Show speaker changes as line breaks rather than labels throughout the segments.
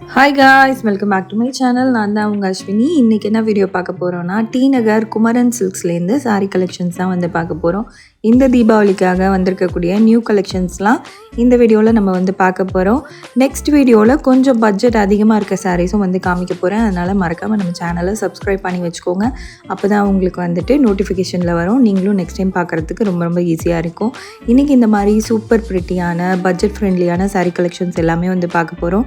Hi guys welcome back to my channel நான் தான் உங்கள் அஸ்வினி. இன்றைக்கி என்ன வீடியோ பார்க்க போகிறோன்னா டி நகர் குமரன் சில்க்ஸ்லேருந்து சாரீ கலெக்ஷன்ஸ் தான் வந்து பார்க்க போகிறோம் இந்த தீபாவளிக்காக வந்திருக்கக்கூடிய நியூ கலெக்ஷன்ஸ்லாம் இந்த வீடியோவில் நம்ம வந்து பார்க்க போகிறோம் நெக்ஸ்ட் வீடியோவில் கொஞ்சம் பட்ஜெட் அதிகமாக இருக்க சாரீஸும் வந்து காமிக்க போகிறேன் அதனால் மறக்காமல் நம்ம சேனலை சப்ஸ்கிரைப் பண்ணி வச்சுக்கோங்க. அப்போ தான் உங்களுக்கு வந்துட்டு நோட்டிஃபிகேஷனில் வரும். நீங்களும் நெக்ஸ்ட் டைம் பார்க்குறதுக்கு ரொம்ப ரொம்ப ஈஸியாக இருக்கும். இன்றைக்கி இந்த மாதிரி சூப்பர் ப்ரிட்டியான பட்ஜெட் ஃப்ரெண்ட்லியான சாரீ கலெக்ஷன்ஸ் எல்லாமே வந்து பார்க்க போகிறோம்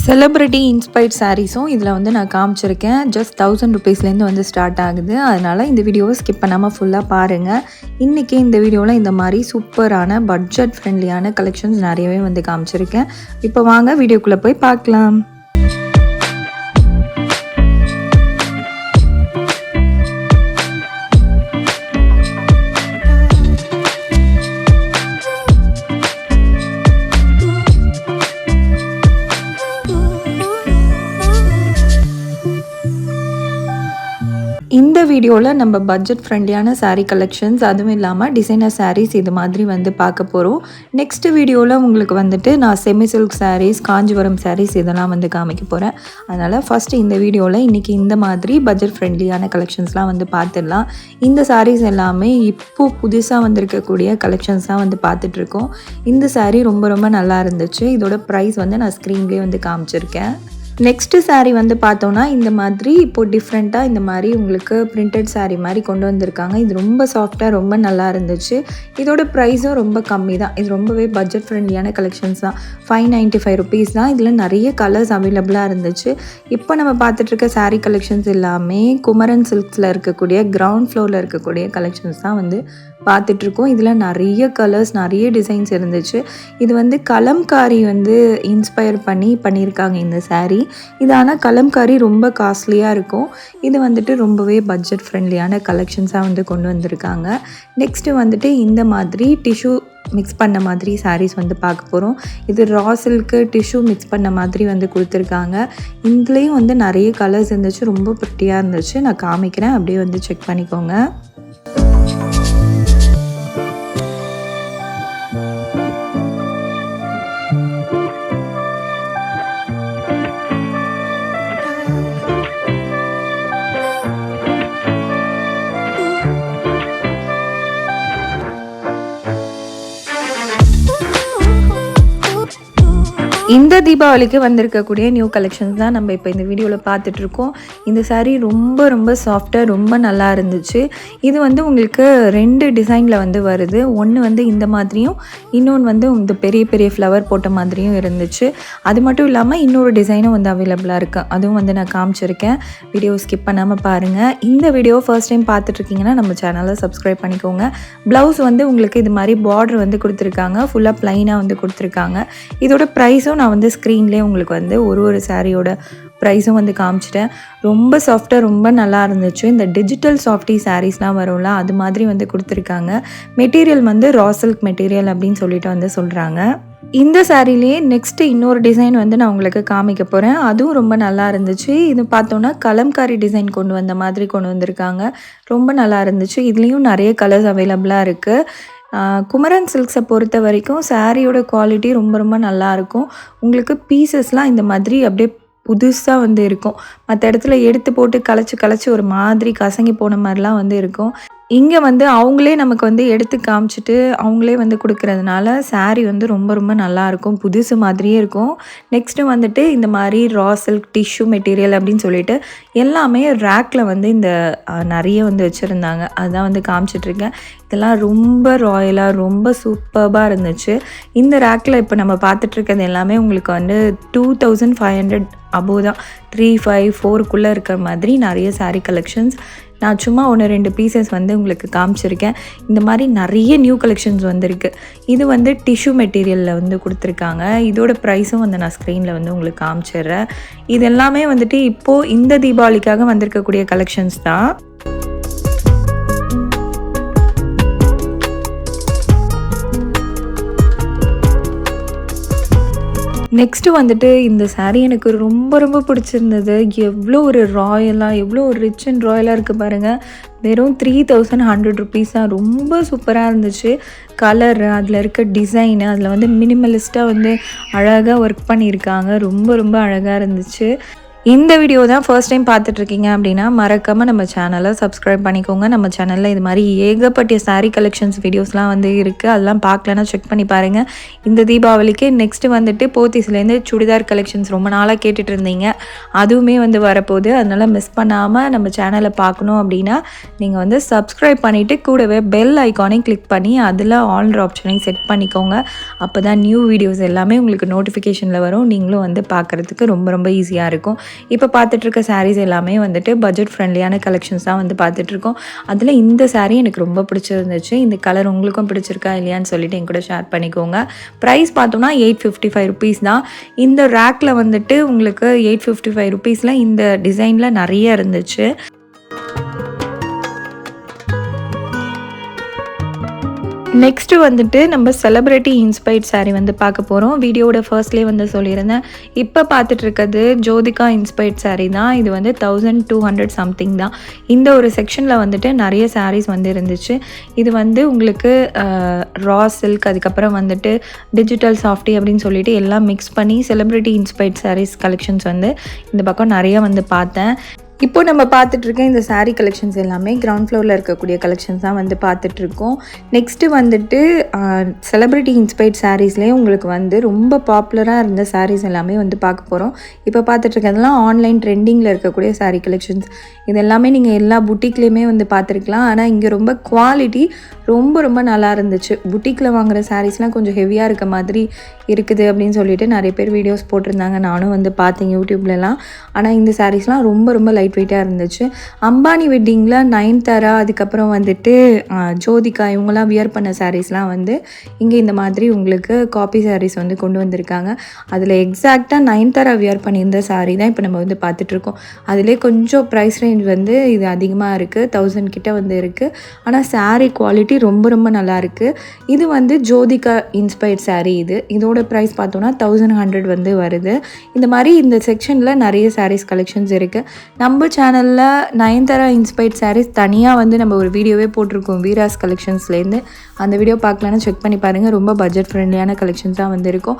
செலிப்ரிட்டி இன்ஸ்பைர்ட் சாரீஸும் இதில் வந்து நான் காமிச்சிருக்கேன். ஜஸ்ட் தௌசண்ட் ருபீஸ்லேருந்து வந்து ஸ்டார்ட் ஆகுது. அதனால் இந்த வீடியோவை ஸ்கிப் பண்ணாமல் ஃபுல்லாக பாருங்கள் இன்றைக்கி இந்த வீடியோவில் இந்த மாதிரி சூப்பரான பட்ஜெட் ஃப்ரெண்ட்லியான கலெக்ஷன்ஸ் நிறையவே வந்து காமிச்சிருக்கேன். இப்போ வாங்க வீடியோக்குள்ளே போய் பார்க்கலாம். இந்த வீடியோவில் நம்ம பட்ஜெட் ஃப்ரெண்ட்லியான சாரீ கலெக்ஷன்ஸ் அதுவும் இல்லாமல் டிசைனர் சாரீஸ் இது மாதிரி வந்து பார்க்க போகிறோம் நெக்ஸ்ட் வீடியோவில் உங்களுக்கு வந்துட்டு நான் செமி சில்க் சாரீஸ் காஞ்சிபுரம் சாரீஸ் இதெல்லாம் வந்து காமிக்க போகிறேன் அதனால் ஃபஸ்ட்டு இந்த வீடியோவில் இன்றைக்கி இந்த மாதிரி பட்ஜெட் ஃப்ரெண்ட்லியான கலெக்ஷன்ஸ்லாம் வந்து பார்த்துடலாம். இந்த சாரீஸ் எல்லாமே இப்போ புதுசாக வந்திருக்கக்கூடிய கலெக்ஷன்ஸ் தான் வந்து பார்த்துட்ருக்கோம். இந்த சாரீ ரொம்ப ரொம்ப நல்லா இருந்துச்சு. இதோட ப்ரைஸ் வந்து நான் ஸ்க்ரீன்லேயே வந்து காமிச்சிருக்கேன். நெக்ஸ்ட்டு சாரீ வந்து பார்த்தோன்னா இந்த மாதிரி இப்போது டிஃப்ரெண்ட்டாக இந்த மாதிரி உங்களுக்கு பிரிண்டட் சாரீ மாதிரி கொண்டு வந்திருக்காங்க. இது ரொம்ப சாஃப்டாக ரொம்ப நல்லா இருந்துச்சு. இதோட ப்ரைஸும் ரொம்ப கம்மி தான். இது ரொம்பவே பட்ஜெட் ஃப்ரெண்ட்லியான கலெக்ஷன்ஸ் தான். ஃபைவ் நைன்ட்டி ஃபைவ் ருபீஸ் தான். இதில் நிறைய கலர்ஸ் அவைலபிளாக இருந்துச்சு. இப்போ நம்ம பார்த்துட்ருக்க சாரீ கலெக்ஷன்ஸ் எல்லாமே குமரன் சில்க்ஸில் இருக்கக்கூடிய கிரவுண்ட் ஃப்ளோரில் இருக்கக்கூடிய கலெக்ஷன்ஸ் தான் வந்து பார்த்துட்ருக்கோம் இதில் நிறைய கலர்ஸ் நிறைய டிசைன்ஸ் இருந்துச்சு. இது வந்து கலம்காரி வந்து இன்ஸ்பயர் பண்ணி பண்ணியிருக்காங்க இந்த சாரீ இது ஆனால் கலம்காரி ரொம்ப காஸ்ட்லியாக இருக்கும். இது வந்துட்டு ரொம்பவே பட்ஜெட் ஃப்ரெண்ட்லியான கலெக்ஷன்ஸாக வந்து கொண்டு வந்திருக்காங்க. நெக்ஸ்ட்டு வந்துட்டு இந்த மாதிரி டிஷ்யூ மிக்ஸ் பண்ண மாதிரி சாரீஸ் வந்து பார்க்க போகிறோம் இது ரா சில்க்கு டிஷ்யூ மிக்ஸ் பண்ண மாதிரி வந்து கொடுத்துருக்காங்க. இதுலேயும் வந்து நிறைய கலர்ஸ் இருந்துச்சு. ரொம்ப ப்ரிட்டியாக இருந்துச்சு. நான் காமிக்கிறேன். அப்படியே வந்து செக் பண்ணிக்கோங்க. இந்த தீபாவளிக்கு வந்திருக்கக்கூடிய நியூ கலெக்ஷன்ஸ் தான் நம்ம இப்போ இந்த வீடியோவில் பார்த்துட்ருக்கோம். இந்த சாரீ ரொம்ப ரொம்ப சாஃப்டாக ரொம்ப நல்லா இருந்துச்சு. இது வந்து உங்களுக்கு ரெண்டு டிசைனில் வந்து வருது. ஒன்று வந்து இந்த மாதிரியும் இன்னொன்று வந்து இந்த பெரிய பெரிய ஃப்ளவர் போட்ட மாதிரியும் இருந்துச்சு. அது மட்டும் இல்லாமல் இன்னொரு டிசைனும் வந்து அவைலபிளாக இருக்குது அதுவும் வந்து நான் காமிச்சிருக்கேன். வீடியோ ஸ்கிப் பண்ணாமல் பாருங்கள் இந்த வீடியோ ஃபர்ஸ்ட் டைம் பார்த்துட்ருக்கீங்கன்னா நம்ம சேனலை சப்ஸ்கிரைப் பண்ணிக்கோங்க. ப்ளவுஸ் வந்து உங்களுக்கு இது மாதிரி பார்டர் வந்து கொடுத்துருக்காங்க. ஃபுல்லாக ப்ளைனாக வந்து கொடுத்துருக்காங்க. இதோட ப்ரைஸும் நான் வந்து ஸ்க்ரீன்லேயே உங்களுக்கு வந்து ஒரு ஒரு சாரியோட ப்ரைஸும் வந்து காமிச்சிட்டேன். ரொம்ப சாஃப்டாக ரொம்ப நல்லா இருந்துச்சு. இந்த டிஜிட்டல் சாஃப்டி சாரீஸ்லாம் வரும்ல அது மாதிரி வந்து கொடுத்துருக்காங்க. மெட்டீரியல் வந்து ரா சில்க் மெட்டீரியல் அப்படின்னு சொல்லிட்டு வந்து சொல்கிறாங்க இந்த சாரிலேயே நெக்ஸ்ட்டு இன்னொரு டிசைன் வந்து நான் உங்களுக்கு காமிக்க போகிறேன் அதுவும் ரொம்ப நல்லா இருந்துச்சு. இது பார்த்தோன்னா கலம்காரி டிசைன் கொண்டு வந்த மாதிரி கொண்டு வந்திருக்காங்க. ரொம்ப நல்லா இருந்துச்சு. இதுலேயும் நிறைய கலர்ஸ் அவைலபிளாக இருக்குது குமரன் சில்க்ஸை பொறுத்த வரைக்கும் சாரியோட குவாலிட்டி ரொம்ப ரொம்ப நல்லாயிருக்கும். உங்களுக்கு பீசஸ்லாம் இந்த மாதிரி அப்படியே புதுசாக வந்து இருக்கும். மற்ற இடத்துல எடுத்து போட்டு கலைச்சி கலைச்சி ஒரு மாதிரி கசங்கி போன மாதிரிலாம் வந்து இருக்கும். இங்கே வந்து அவங்களே நமக்கு வந்து எடுத்து காமிச்சிட்டு அவங்களே வந்து கொடுக்கறதுனால saree வந்து ரொம்ப ரொம்ப நல்லாயிருக்கும். புதுசு மாதிரியே இருக்கும். நெக்ஸ்ட்டு வந்துட்டு இந்த மாதிரி ரா சில்க் டிஷ்யூ மெட்டீரியல் அப்படின்னு சொல்லிட்டு எல்லாமே ரேக்கில் வந்து இந்த நிறைய வந்து வச்சுருந்தாங்க. அதுதான் வந்து காமிச்சிட்ருக்கேன் இதெல்லாம் ரொம்ப ராயலாக ரொம்ப சூப்பர்பாக இருந்துச்சு. இந்த ரேக்கில் இப்போ நம்ம பார்த்துட்ருக்கிறது எல்லாமே உங்களுக்கு வந்து two thousand five hundred above தான். த்ரீ ஃபைவ் ஃபோருக்குள்ளே இருக்கிற மாதிரி நிறைய saree கலெக்ஷன்ஸ் நான் சும்மா ஒன்று ரெண்டு பீசஸ் வந்து உங்களுக்கு காமிச்சிருக்கேன். இந்த மாதிரி நிறைய நியூ கலெக்ஷன்ஸ் வந்திருக்கு. இது வந்து டிஷ்யூ மெட்டீரியலில் வந்து கொடுத்துருக்காங்க. இதோட ப்ரைஸும் வந்து நான் ஸ்க்ரீனில் வந்து உங்களுக்கு காமிச்சிடுறேன். இது எல்லாமே வந்துட்டு இப்போது இந்த தீபாவளிக்காக வந்திருக்கக்கூடிய கலெக்ஷன்ஸ் தான். நெக்ஸ்ட்டு வந்துட்டு இந்த சாரீ எனக்கு ரொம்ப ரொம்ப பிடிச்சிருந்தது. எவ்வளோ ஒரு ராயலாக எவ்வளோ ஒரு ரிச் அண்ட் ராயலாக இருக்குது பாருங்கள் வெறும் த்ரீ தௌசண்ட் ஹண்ட்ரட் ருபீஸாக ரொம்ப சூப்பராக இருந்துச்சு. கலர் அதில் இருக்க டிசைனு அதில் வந்து மினிமலிஸ்ட்டாக வந்து அழகாக ஒர்க் பண்ணியிருக்காங்க. ரொம்ப ரொம்ப அழகாக இருந்துச்சு. இந்த வீடியோ தான் ஃபர்ஸ்ட் டைம் பார்த்துட்ருக்கீங்க அப்படின்னா மறக்காமல் நம்ம சேனலை சப்ஸ்கிரைப் பண்ணிக்கோங்க. நம்ம சேனலில் இது மாதிரி ஏகப்பட்ட saree கலெக்ஷன்ஸ் வீடியோஸ்லாம் வந்து இருக்குது அதெல்லாம் பார்க்கலன்னா செக் பண்ணி பாருங்கள் இந்த தீபாவளிக்கு நெக்ஸ்ட்டு வந்துட்டு போத்தீஸ்லேருந்து சுடிதார் கலெக்ஷன்ஸ் ரொம்ப நாளாக கேட்டுட்டு இருந்தீங்க அதுவுமே வந்து வரப்போகுது. அதனால் மிஸ் பண்ணாமல் நம்ம சேனலை பார்க்கணும் அப்படின்னா நீங்கள் வந்து சப்ஸ்கிரைப் பண்ணிவிட்டு கூடவே பெல் ஐக்கானையும் கிளிக் பண்ணி அதில் ஆல்ன்ற ஆப்ஷனையும் செட் பண்ணிக்கோங்க. அப்போ தான் நியூ வீடியோஸ் எல்லாமே உங்களுக்கு நோட்டிஃபிகேஷனில் வரும். நீங்களும் வந்து பார்க்குறதுக்கு ரொம்ப ரொம்ப ஈஸியாக இருக்கும். இப்போ பார்த்துட்ருக்க சாரீஸ் எல்லாமே வந்துட்டு பட்ஜெட் ஃப்ரெண்ட்லியான கலெக்ஷன்ஸ் தான் வந்து பார்த்துட்ருக்கோம் அதில் இந்த சாரீ எனக்கு ரொம்ப பிடிச்சிருந்துச்சு. இந்த கலர் உங்களுக்கும் பிடிச்சிருக்கா இல்லையான்னு சொல்லிட்டு என் கூட ஷேர் பண்ணிக்கோங்க. ப்ரைஸ் பார்த்தோம்னா எயிட் ஃபிஃப்டி ஃபைவ் ருபீஸ் தான். இந்த ரேக்கில் வந்துட்டு உங்களுக்கு எயிட் ஃபிஃப்டி ஃபைவ் ருபீஸில் இந்த டிசைனில் நிறைய இருந்துச்சு. நெக்ஸ்ட்டு வந்துட்டு நம்ம செலிப்ரிட்டி இன்ஸ்பைர்ட் சாரீ வந்து பார்க்க போகிறோம் வீடியோட ஃபர்ஸ்ட்லேயே வந்து சொல்லியிருந்தேன். இப்போ பார்த்துட்டு இருக்கிறது ஜோதிகா இன்ஸ்பைர்ட் சாரீ தான். இது வந்து தௌசண்ட் டூ ஹண்ட்ரட் சம்திங் தான். இந்த ஒரு செக்ஷனில் வந்துட்டு நிறைய சாரீஸ் வந்து இருந்துச்சு. இது வந்து உங்களுக்கு ரா சில்க் அதுக்கப்புறம் வந்துட்டு டிஜிட்டல் சாஃப்டி அப்படின்னு சொல்லிட்டு எல்லாம் மிக்ஸ் பண்ணி செலிப்ரிட்டி இன்ஸ்பைர்ட் சாரீஸ் கலெக்ஷன்ஸ் வந்து இந்த பக்கம் நிறைய வந்து பார்த்தேன். இப்போ நம்ம பார்த்துட்டு இந்த சாரீ கலெக்ஷன்ஸ் எல்லாமே கிரவுண்ட் ஃப்ளோரில் இருக்கக்கூடிய கலெக்ஷன்ஸ் தான் வந்து பார்த்துட்ருக்கோம். நெக்ஸ்ட்டு வந்துட்டு செலிப்ரிட்டி இன்ஸ்பைர்ட் சாரீஸ்லேயே உங்களுக்கு வந்து ரொம்ப பாப்புலராக இருந்த சாரீஸ் எல்லாமே வந்து பார்க்க போகிறோம் இப்போ பார்த்துட்டு ஆன்லைன் ட்ரெண்டிங்கில் இருக்கக்கூடிய சாரீ கலெக்ஷன்ஸ் இது எல்லாமே நீங்கள் எல்லா புட்டிக்லேயுமே வந்து பார்த்துருக்கலாம். ஆனால் இங்கே ரொம்ப குவாலிட்டி ரொம்ப ரொம்ப நல்லா இருந்துச்சு. புட்டிக்கில் வாங்குற சாரீஸ்லாம் கொஞ்சம் ஹெவியாக இருக்க மாதிரி இருக்குது அப்படின்னு சொல்லிட்டு நிறைய பேர் வீடியோஸ் போட்டிருந்தாங்க. நானும் வந்து பார்த்தேன் யூடியூப்லலாம் ஆனால் இந்த சாரீஸ்லாம் ரொம்ப ரொம்ப லைட் வெயிட்டாக இருந்துச்சு. அம்பானி வெட்டிங்கில் நயன்தாரா அதுக்கப்புறம் வந்துட்டு ஜோதிகா இவங்கெல்லாம் வியர் பண்ண சாரீஸ்லாம் வந்து இங்கே இந்த மாதிரி உங்களுக்கு காப்பி சாரீஸ் வந்து கொண்டு வந்திருக்காங்க. அதில் எக்ஸாக்டாக நயன்தாரா வியர் பண்ணியிருந்த சாரீ தான் இப்போ நம்ம வந்து பார்த்துட்ருக்கோம். அதிலே கொஞ்சம் ப்ரைஸ் ரேஞ்ச் வந்து இது அதிகமாக இருக்குது தௌசண்ட் கிட்ட வந்து இருக்குது ஆனால் சாரீ குவாலிட்டி ரொம்ப ரொம்ப நல்லாயிருக்கு இது வந்து ஜோதிகா இன்ஸ்பயர்ட் சாரீ இது. இதோட ப்ரைஸ் பார்த்தோன்னா தௌசண்ட் ஹண்ட்ரட் வந்து வருது. இந்த மாதிரி இந்த செக்ஷனில் நிறைய சாரீஸ் கலெக்ஷன்ஸ் இருக்குது நம்ம நம்ம சேனலில் நயன்தாரா இன்ஸ்பைர்ட் சாரீஸ் தனியாக வந்து நம்ம ஒரு வீடியோவே போட்டிருக்கோம். வீராஸ் கலெக்ஷன்ஸ்லேருந்து அந்த வீடியோ பார்க்கலன்னா செக் பண்ணி பாருங்கள் ரொம்ப பட்ஜெட் ஃப்ரெண்ட்லியான கலெக்ஷன்ஸ் தான் வந்து இருக்கும்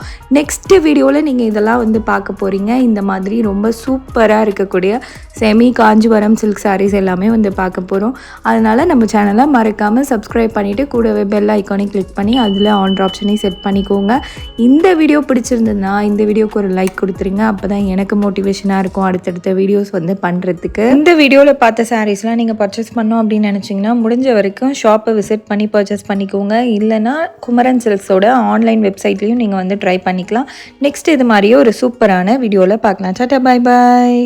வீடியோவில் நீங்கள் இதெல்லாம் வந்து பார்க்க போகிறீங்க இந்த மாதிரி ரொம்ப சூப்பராக இருக்கக்கூடிய செமி காஞ்சிபுரம் சில்க் சாரீஸ் எல்லாமே வந்து பார்க்க போகிறோம் அதனால் நம்ம சேனலை மறக்காமல் சப்ஸ்கிரைப் பண்ணிவிட்டு கூடவே பெல் ஐக்கானே கிளிக் பண்ணி அதில் ஆன் ஆப்ஷனையும் செட் பண்ணிக்கோங்க. இந்த வீடியோ பிடிச்சிருந்ததுன்னா இந்த வீடியோக்கு ஒரு லைக் கொடுத்துருங்க. அப்போ தான் எனக்கு மோட்டிவேஷனாக இருக்கும். அடுத்தடுத்த வீடியோஸ் வந்து பண்ணுறதுக்கு இந்த வீடியோவில் பார்த்த சாரீஸ்லாம் நீங்கள் பர்ச்சேஸ் பண்ணோம் அப்படின்னு நினச்சிங்கன்னா முடிஞ்ச வரைக்கும் ஷாப்பை விசிட் பண்ணி பர்ச்சேஸ் பண்ணிக்கோங்க. இல்லைனா குமரன் சில்க்ஸோட ஆன்லைன் வெப்சைட்லேயும் நீங்கள் வந்து ட்ரை பண்ணிக்கலாம். நெக்ஸ்ட் இது மாதிரியே ஒரு சூப்பரான வீடியோவில் பார்க்கலாம். Tata bye bye